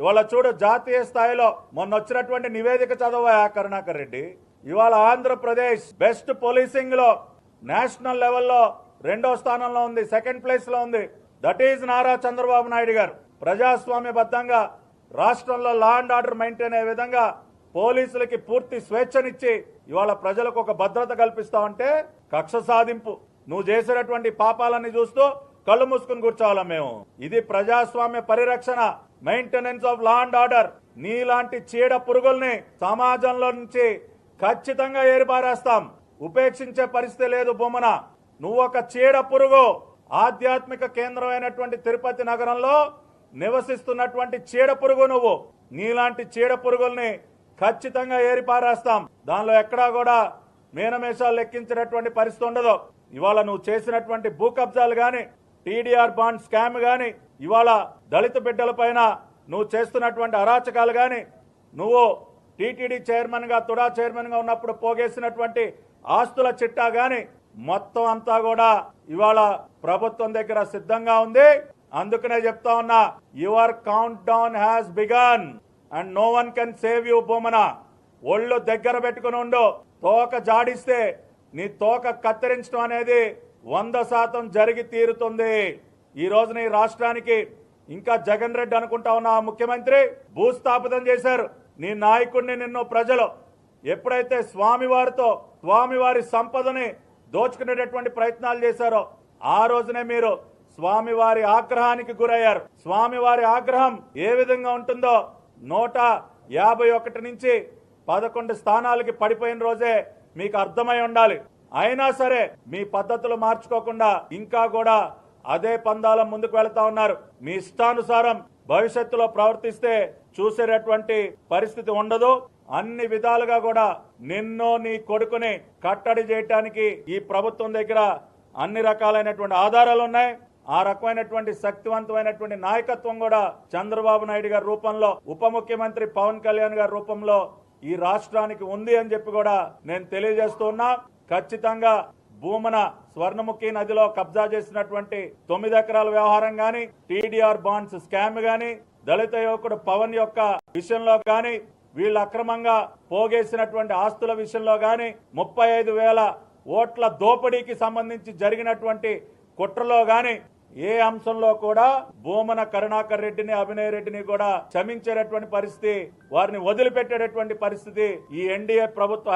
ఇవాళ చూడు జాతీయ స్థాయిలో మొన్న వచ్చినటువంటి నివేదిక చదవా కరుణాకర్ రెడ్డి. ఇవాళ ఆంధ్రప్రదేశ్ బెస్ట్ పోలీసింగ్లో నేషనల్ లెవెల్లో రెండో స్థానంలో ఉంది సెకండ్ ప్లేస్లో ఉంది. That is Nara Chandrababu Naidu garu. ప్రజాస్వామ్యబద్ధంగా రాష్ట్రంలో లా అండ్ ఆర్డర్ మెయింటైన్ అయ్యే విధంగా పోలీసులకి పూర్తి స్వేచ్ఛనిచ్చి ఇవాళ ప్రజలకు ఒక భద్రత కల్పిస్తా ఉంటే కక్ష సాధింపు. నువ్వు చేసినటువంటి పాపాలన్నీ చూస్తూ కళ్ళు మూసుకుని కూర్చోవాలా మేము? ఇది ప్రజాస్వామ్య పరిరక్షణ. Maintenance of law and order నీలాంటి చీడ పురుగుల్ని సమాజంలో నుంచి ఖచ్చితంగా ఏరిపారేస్తాం. ఉపేక్షించే పరిస్థితి లేదు బొమ్మన. నువ్వు ఒక చీడ పురుగు ఆధ్యాత్మిక కేంద్రమైనటువంటి తిరుపతి నగరంలో నివసిస్తున్నటువంటి చీడ పురుగు నువ్వు. నీలాంటి చీడ పురుగుల్ని ఖచ్చితంగా ఏరిపారేస్తాం. దానిలో ఎక్కడా కూడా మీనమేషాలు లెక్కించినటువంటి పరిస్థితి ఉండదు. ఇవాళ నువ్వు చేసినటువంటి భూ కబ్జాలు గాని టీడీఆర్ బాండ్ స్కామ్ గాని ఇవాళ దళిత బిడ్డల పైన నువ్వు చేస్తున్నటువంటి అరాచకాలు కానీ నువ్వు టీటీడీ చైర్మన్గా తుడా చైర్మన్గా ఉన్నప్పుడు పోగేసినటువంటి ఆస్తుల చిట్టా కానీ మొత్తం అంతా కూడా ఇవాళ ప్రభుత్వం దగ్గర సిద్ధంగా ఉంది. అందుకనే చెప్తా ఉన్నా your count down has begun and no one can save you Bommana. ఒళ్ళు దగ్గర పెట్టుకుని ఉండు. తోక జాడిస్తే నీ తోక కత్తిరించడం అనేది వంద శాతం జరిగి తీరుతుంది. ఈ రోజున ఈ రాష్ట్రానికి ఇంకా జగన్ రెడ్డి అనుకుంటా ఉన్న ఆ ముఖ్యమంత్రి భూస్థాపితం చేశారు. నీ నాయకుడిని నిన్ను ప్రజలు ఎప్పుడైతే స్వామివారితో స్వామివారి సంపదని దోచుకునేటటువంటి ప్రయత్నాలు చేశారో ఆ రోజునే మీరు స్వామివారి ఆగ్రహానికి గురయ్యారు. స్వామివారి ఆగ్రహం ఏ విధంగా ఉంటుందో నూట యాభై ఒకటి నుంచి పదకొండు స్థానాలకి పడిపోయిన రోజే మీకు అర్థమై ఉండాలి. అయినా సరే మీ పద్ధతులు మార్చుకోకుండా ఇంకా కూడా అదే పందాల ముందుకు వెళ్తా ఉన్నారు. మీ ఇష్టానుసారం భవిష్యత్తులో ప్రవర్తిస్తే చూసేటటువంటి పరిస్థితి ఉండదు. అన్ని విధాలుగా కూడా నిన్ను నీ కొడుకుని కట్టడి చేయటానికి ఈ ప్రభుత్వం దగ్గర అన్ని రకాలైనటువంటి ఆధారాలు ఉన్నాయి. ఆ రకమైనటువంటి శక్తివంతమైనటువంటి నాయకత్వం కూడా చంద్రబాబు నాయుడు గారి రూపంలో ఉప ముఖ్యమంత్రి పవన్ కళ్యాణ్ గారి రూపంలో ఈ రాష్ట్రానికి ఉంది అని చెప్పి కూడా నేను తెలియజేస్తున్నా ఖచ్చితంగా భూమన స్వర్ణముఖి నదిలో కబ్జా చేసినటువంటి తొమ్మిది ఎకరాల వ్యవహారం గాని టీడీఆర్ బాండ్స్ స్కామ్ గాని దళిత యువకుడు పవన్ యొక్క విషయంలో గాని వీళ్ళు అక్రమంగా పోగేసినటువంటి ఆస్తుల విషయంలో గాని ముప్పై ఐదు వేల ఓట్ల దోపిడీకి సంబంధించి జరిగినటువంటి కుట్రలో గాని ఏ అంశంలో కూడా భూమన కరుణాకర్ రెడ్డిని అభినయ రెడ్డిని కూడా క్షమించేటటువంటి పరిస్థితి వారిని వదిలిపెట్టేటటువంటి పరిస్థితి ఈ ఎన్డీఏ ప్రభుత్వం